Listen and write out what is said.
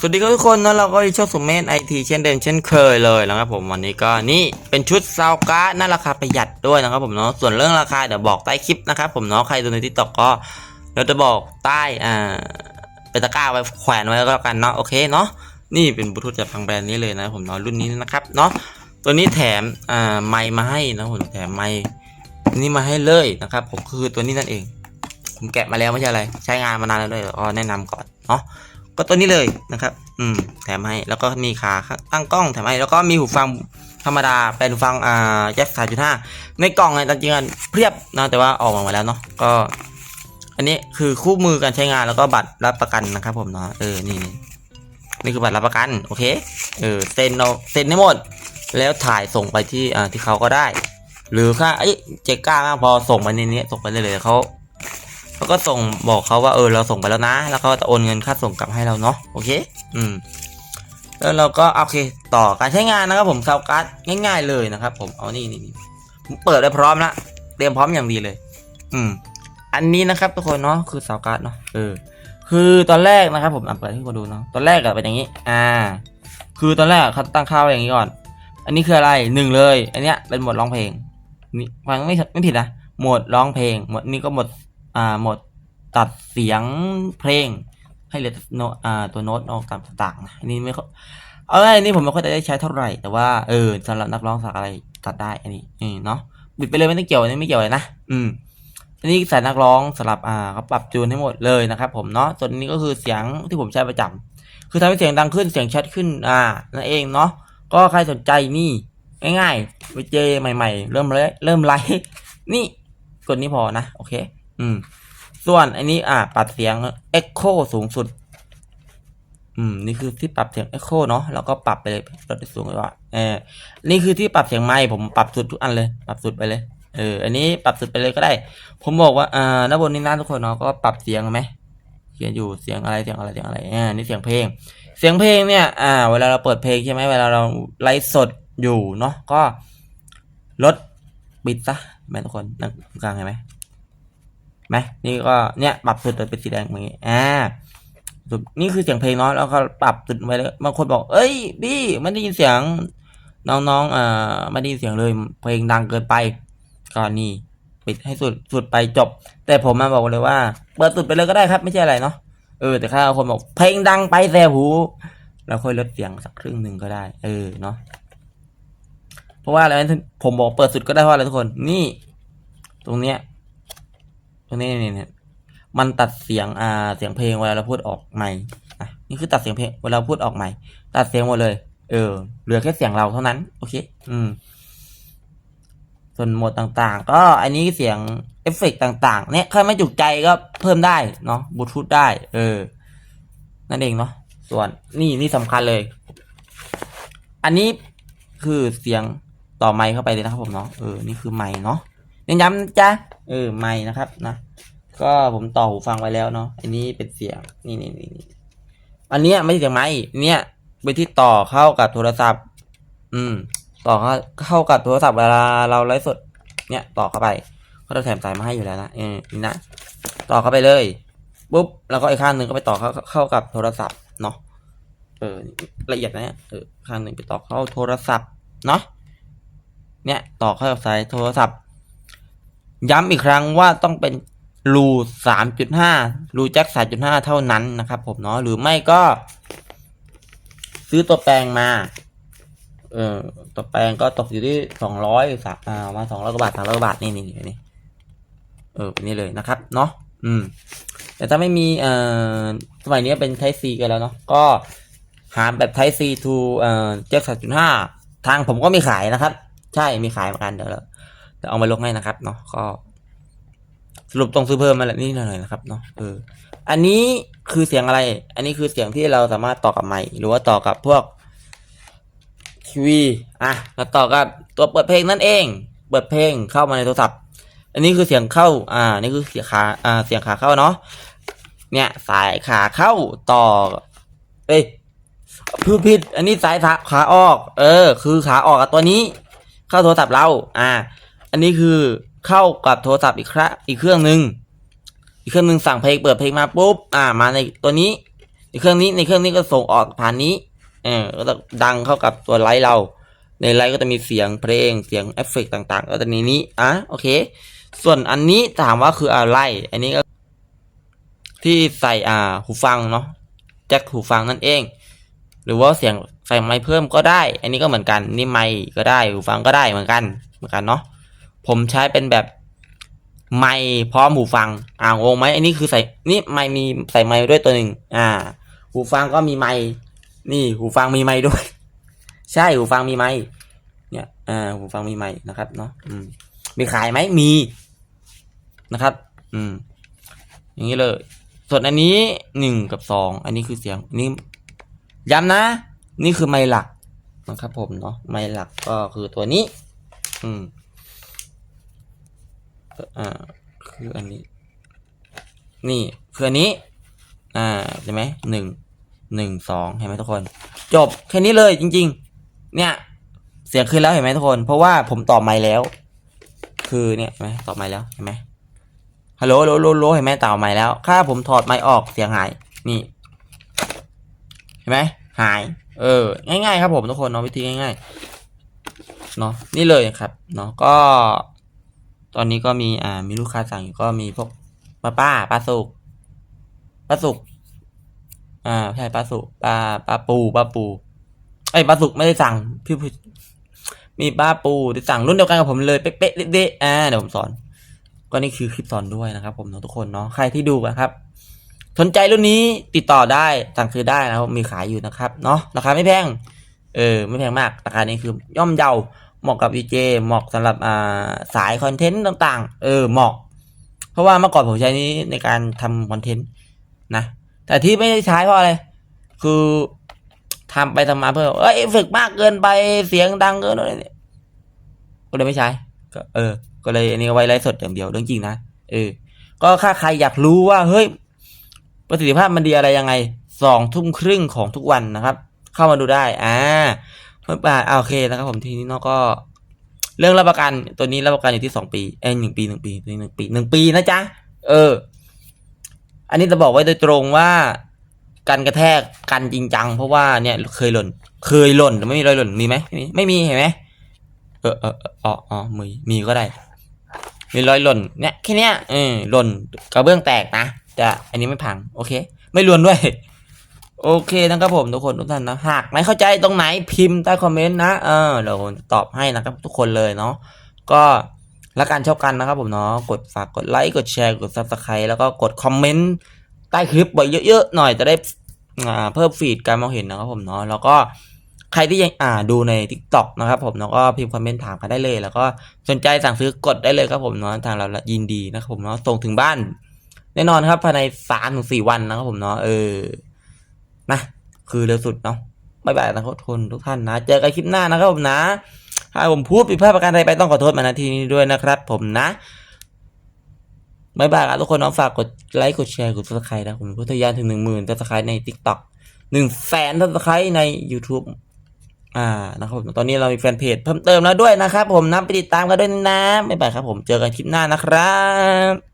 สวัสดีครับทุกคนนะเราก็ช่องสุมเมธไอทีเช่นเดิมเช่นเคยเลยนะครับผมวันนี้ก็นี่เป็นชุดซาวการ์ดน่าราคาประหยัดด้วยนะครับผมเนาะส่วนเรื่องราคาเดี๋ยวบอกใต้คลิปนะครับผมเนาะใครดูในทิกตอกก็เราจะบอกใต้อ่าเป็นตะกร้าไว้แขวนไว้ก็แล้วกันเนาะโอเคเนาะนี่เป็นบลูทูธจากทางแบรนด์นี้เลยนะผมเนาะรุ่นนี้นะครับเนาะตัวนี้แถมอ่าไมค์มาให้นะผมแถมไมค์นี่มาให้เลยนะครับผมคือตัวนี้นั่นเอง ผมแกะมาแล้วไม่ใช่อะไรใช้งานมานานแล้วด้วยก็แนะนำก่อนเนาะ ก็ตัวนี้เลยนะครับ อืม แถมให้ แล้วก็มีขาตั้งกล้องแถมให้ แล้วก็มีหูฟังธรรมดา เป็นหูฟัง อ่าแจ็คสามจุดห้าในกล่องเนี่ยจริงๆเพียบนะ แต่ว่าออกมาหมดแล้วเนาะ ก็ อันนี้คือคู่มือการใช้งาน แล้วก็บัตรรับประกันนะครับ ผมเนาะ เออ นี่นี่นี่คือบัตรรับประกัน โอเค เออ เซ็นเอาเซ็นให้หมด แล้วถ่ายส่งไปที่ อ่า ที่เขาก็ได้ หรือถ้าเอ้ยเจ๊กล้ามากพอส่งไปในนี้ ส่งไปเลยเลยเขา ก็ส่งบอกเขาว่าเออเราส่งไปแล้วนะ แล้วเขาจะโอนเงินค่าส่งกลับให้เราเนาะโอเค อืมแล้วเราก็โอเคต่อการใช้งานนะครับผมซาวการ์ดง่าย ๆเลยนะครับ ผมเอานี่นี่เปิดได้พร้อมละเตรียมพร้อมอย่างดีเลย อืม อันนี้นะครับทุกคนเนาะคือซาวการ์ดเนาะเออคือตอนแรกนะครับ ผมอะเปิดให้คนดูเนาะตอนแรกอะเป็นอย่างนี้ อ่า คือตอนแรกเขาตั้งค่าไว้อย่างนี้ก่อน อันนี้คืออะไรหนึ่งเลย อันเนี้ยเป็นหมดร้องเพลงนี่ฟังไม่ไม่ผิดนะหมดร้องเพลงหมดนี้ก็หมด อ่าหมดตัดเสียงเพลง ให้เหลือต่โนอ่าตัวโน้ตออกตามต่างๆนะอันนี้ไม่ค่อยเอาอันนี้ผมไม่ค่อยได้ใช้เท่าไหร่ แต่ว่าเออสำหรับนักร้องสักอะไรตัดได้อันนี้อืมเนาะบิดไปเลยไม่ต้องเกี่ยวอันนี้ไม่เกี่ยวเลยนะอืมอันนี้สายนักร้องสำหรับอ่าเขาปรับจูนให้หมดเลยนะครับผมเนาะส่วนนี้ก็คือเสียงที่ผมใช้ประจำคือทำให้เสียงดังขึ้นเสียงชัดขึ้นอ่านั่นเองเนาะก็ใครสนใจนี่ง่ายๆไปเจอใหม่ ๆ เริ่มเลยเริ่มไลฟ์นี่กดนี้พอนะ โอเค อืม ส่วนอันนี้อ่า ปรับเสียง Echo สูงสุด อืม นี่คือที่ปรับเสียง Echo เนาะแล้วก็ปรับไปเลยลดได้สูงกว่าเออนี่คือที่ปรับเสียงไมค์ผมปรับสุดทุกอันเลย ปรับสุดไปเลย เออ อันนี้ปรับสุดไปเลยก็ได้ ผมบอกว่าอ่าด้าบนนี้นะทุกคนเนาะก็ปรับเสียงไหมเขียนอยู่เสียงอะไรเสียงอะไรเสียงอะไรอ่านี่เสียงเพลง เสียงเพลงเนี่ย อ่า เวลาเราเปิดเพลงใช่ไหมเวลาเราไลฟ์สดอยู่เนาะก็ลดปิดซะแม่ทุกคนนั่งกลางเห็นไหม ไหมนี่ก็เนี่ยปรับสุดเลยเป็นสีแดงอย่างงี้อ่าสุดนี่คือเสียงเพลงเนาะแล้วก็ปรับสุดไว้เลยบางคนบอก เอ้ยพี่ไม่ได้ยินเสียงน้องๆเอ่าไม่ได้ยินเสียงเลยเพลงดังเกินไปก็นี่ปิดให้สุดสุดไปจบ แต่ผมมาบอกเลยว่าเปิดสุดไปเลยก็ได้ครับ ไม่ใช่อะไรเนาะเออแต่ถ้าคนบอกเพลงดังไปแสบหูเราค่อยลดเสียงสักครึ่งหนึ่งก็ได้ เออเนาะเพราะว่าอะไรนผมบอกเปิดสุดก็ได้เพราะอะไรทุกคน นี่ ตรงเนี้ย ตรงนี้เนี่ยเนี่ยมันตัดเสียงอ่าเสียงเพลงเวลาเราพูดออกใหม่อะนี่คือตัดเสียงเพลงเวลาพูดออกใหม่ ตัดเสียงหมดเลย เออ เหลือแค่เสียงเราเท่านั้น โอเค อืม ส่วนโหมดต่างๆ ก็อันนี้เสียงเอฟเฟกต์ต่างๆ เนี่ยใครไม่จุกใจก็เพิ่มได้เนาะบูทูธได้ เออ นั่นเองเนาะ ส่วนนี่นี่สำคัญเลย อันนี้คือเสียงต่อไมค์เข้าไปเลยนะครับผมเนาะ เออ นี่คือไมค์เนาะ เน้นย้ำนะจ้ะเออไม่นะครับนะก็ผมต่อหูฟังไว้แล้วเนาะอันนี้เป็นเสียงนี่นี่นี่นี่อันเนี้ยไม่ใช่เสียงไม้เนี่ยเป็นที่ต่อเข้ากับโทรศัพท์ อืม ต่อเข้าเข้ากับโทรศัพท์เวลาเราไลฟ์สด เนี่ย ต่อเข้าไปเขาจะแถมสายมาให้อยู่แล้วนะเออนี่นะต่อเข้าไปเลยปุ๊บแล้วก็อีกข้างหนึ่งก็ไปต่อเข้าเข้ากับโทรศัพท์เนาะเออละเอียดนะเนี่ยเออข้างหนึ่งไปต่อเข้าโทรศัพท์เนาะเนี่ยต่อเข้ากับสายโทรศัพท์ ย้ำอีกครั้งว่าต้องเป็นรูสามจุดห้ารูแจ็คสามจุดห้าเท่านั้นนะครับผมเนาะหรือไม่ก็ ซื้อตัวแปลงมา เออตัวแปลงก็ตกอยู่ที่สองร้อยสามอ่ามาสองร้อยกว่าบาทสามร้อยกว่าบาทนี่นี่นี่นี่เออนี่เลยนะครับ เนาะอืม แต่ถ้าไม่มีเอ่อสมัยนี้เป็น Type C กันแล้วเนาะก็หาแบบ Type C to เอ่อแจ็คสามจุดห้าทางผมก็มีขายนะครับ ใช่มีขายเหมือนกันเดี๋ยว เราจะเอามาลงให้นะครับเนาะก็สรุปต้องซื้อเพิ่มมาแหละนี่หน่อยนะครับเนาะเอออันนี้คือเสียงอะไร อันนี้คือเสียงที่เราสามารถต่อกับไมค์หรือว่าต่อกับพวกทีวีอะแล้วต่อกับตัวเปิดเพลงนั่นเอง เปิดเพลงเข้ามาในโทรศัพท์ อันนี้คือเสียงเข้า อ่า นี่คือเสียงขาอ่าเสียงขาเข้าเนาะเนี่ยสายขาเข้าต่อ เอ้ยพูดผิด อันนี้สายขาขาออก เออ คือขาออกกับตัวนี้ เข้าโทรศัพท์เรา อ่า อันนี้คือเข้ากับโทรศัพท์อีกครั้งอีกเครื่องหนึ่งอีกเครื่องหนึ่งสั่งเพลงเปิดเพลงมาปุ๊บอ่ามาในตัวนี้ในเครื่องนี้ในเครื่องนี้ก็ส่งออกผ่านนี้เออก็จะดังเข้ากับตัวไลท์เรา ในไลท์ก็จะมีเสียงเพลงเสียงเอฟเฟกต์ต่างๆ ก็จะในนี้อะโอเค ส่วนอันนี้ถามว่าคืออะไร อันนี้ก็ ที่ใส่อ่าหูฟังเนาะแจ็คหูฟังนั่นเอง หรือว่าเสียงใส่ไมค์เพิ่มก็ได้ อันนี้ก็เหมือนกันนี่ไมค์ก็ได้หูฟังก็ได้เหมือนกันเหมือนกันเนาะ ผมใช้เป็นแบบไมค์พร้อมหูฟัง อ่างงไหมอันนี้คือใส่นี่ไมค์มีใส่ไมค์ด้วยตัวหนึ่งอ่า หูฟังก็มีไมค์นี่หูฟังมีไมค์ด้วย ใช่หูฟังมีไมค์เนี่ยอ่าหูฟังมีไมค์นะครับเนาะอืมมีขายไหมมีนะครับ อืม อย่างนี้เลย ส่วนอันนี้หนึ่งกับสองอันนี้คือเสียงนนี้ย้ำนะ นี่คือไมค์หลักนะครับผมเนาะไมค์หลักก็คือตัวนี้ อืม อ่าคืออันนี้ นี่คืออันนี้ อ่าใช่ไหมหนึ่งหนึ่งสองเห็นไหมทุกคน จบแค่นี้เลยจริง ๆ เนี่ย เสียงขึ้นแล้วเห็นไหมทุกคน เพราะว่าผมต่อไมค์แล้ว คือเนี่ยเห็นไหมต่อไมค์แล้วเห็นไหมฮัลโหลโลโลโลเห็นไหมต่อใหม่แล้วถ้าผมถอดไมค์ออกเสียงหายนี่เห็นไหมหาย เออ ง่ายๆครับผมทุกคนเนาะวิธีง่ายๆเนาะนี่เลยครับเนาะก็ ตอนนี้ก็มีอ่ามีลูกค้าสั่งอยู่ก็มีพวกป้าป้าป้าสุกป้าสุกอ่าใช่ป้าสุกป้าป้าปูป้าปูไอ้ยป้าสุกไม่ได้สั่งพี่พูดมีป้าปูที่สั่งรุ่นเดียวกันกับผมเลยเป๊ะๆเด๊ะๆอ่าเดี๋ยวผมสอน ก็นี่คือคลิปสอนด้วยนะครับ ผมเนาะทุกคนเนาะใครที่ดูนะครับ สนใจรุ่นนี้ติดต่อได้สั่งซื้อได้นะครับมีขายอยู่นะครับเนาะราคาไม่แพงเออไม่แพงมากราคานี้คือย่อมเยา เหมาะกับ VJ เหมาะสำหรับอ่าสายคอนเทนต์ต่างๆ เออเหมาะ เพราะว่าเมื่อก่อนผมใช้นี้ในการทำคอนเทนต์นะแต่ที่ไม่ได้ใช้เพราะอะไรคือทำไปทำมาเพื่อเอ้ยเอฟเฟกมากเกินไปเสียงดังเกินอะไรเนี่ยก็เลยไม่ใช้ก็เออ ก็เลยอันนี้ไว้ไลฟ์สดอย่างเดียวเรื่องจริงนะเออ ก็ถ้าใครอยากรู้ว่าเฮ้ยประสิทธิภาพมันดีอะไรยังไงสองทุ่มครึ่งของทุกวันนะครับ เข้ามาดูได้ อ่า ไม่ป่าอ่าโอเคนะครับผมทีนี้เนาก็ เรื่องรับประกันตัวนี้รับประกันอยู่ที่สองปีเอ้หนึ่งปีหนึ่งปีตัวนี้หนึ่งปีหนึ่งปีนะจ๊ะเออ อันนี้จะบอกไว้โดยตรงว่ากันกระแทกกันจริงจังเพราะว่าเนี่ยเคยหล่น เคยหล่นไม่มีรอยหล่นมีไหมไม่มีเห็นไหมเออเออเอออ๋ออ๋อมีมีก็ได้ มีรอยหล่นเนี่ยแค่เนี้ยเออหล่นกระเบื้องแตกนะแต่อันนี้ไม่พัง โอเค ไม่รวนด้วย โอเคนะครับผมทุกคนทุกท่านนะหากไม่เข้าใจตรงไหนพิมพ์ใต้คอมเมนต์นะเออเดี๋ยวผมตอบให้นะครับ ทุกคนเลยเนาะก็ละกันชอบกันนะครับผมเนาะกดฝากกดไลค์กดแชร์กดซับสไครต์แล้วก็กดคอมเมนต์ใต้คลิปบ่อยเยอะๆหน่อยจะได้เพิ่มฟีดการมองเห็นนะครับผมเนาะแล้วก็ใครที่ยังอ่าดูใน t ิ k t o k นะครับผมแล้วก็พิมพ์คอมเมนต์ถามกันได้เลย แล้วก็สนใจสั่งซื้อกดได้เลยครับผมเนาะทางเรายินดีนะครับผมเนาะส่งถึงบ้าน แน่นอนครับภายในสามถึงสี่วันนะครับผมเนาะเออ นะ คือเร็วสุดเนาะบ๊ายบายนะครับทุกคนทุกท่านนะ เจอกันคลิปหน้านะครับผมนะถ้าผมพูดผิดพลาดประการใดไปต้องขอโทษมาณที่นี้ด้วยนะครับ ผมนะบ๊ายบายครับทุกคนเนาะฝากกดไลค์กดแชร์กดซับสไครต์นะผมพุทธยานถึงหนึ่งหมื่นซับสไครต์ใน t ิ k t o k หนึ่งแสนซับสไครต์ใน YouTube อ่านะครับผมตอนนี้เรามีแฟนเพจเพิ่มเติมแล้วด้วยนะครับ ผมนะไปติดตามกันด้วยนะบ๊ายบายครับผมเจอกันคลิปหน้านะครับ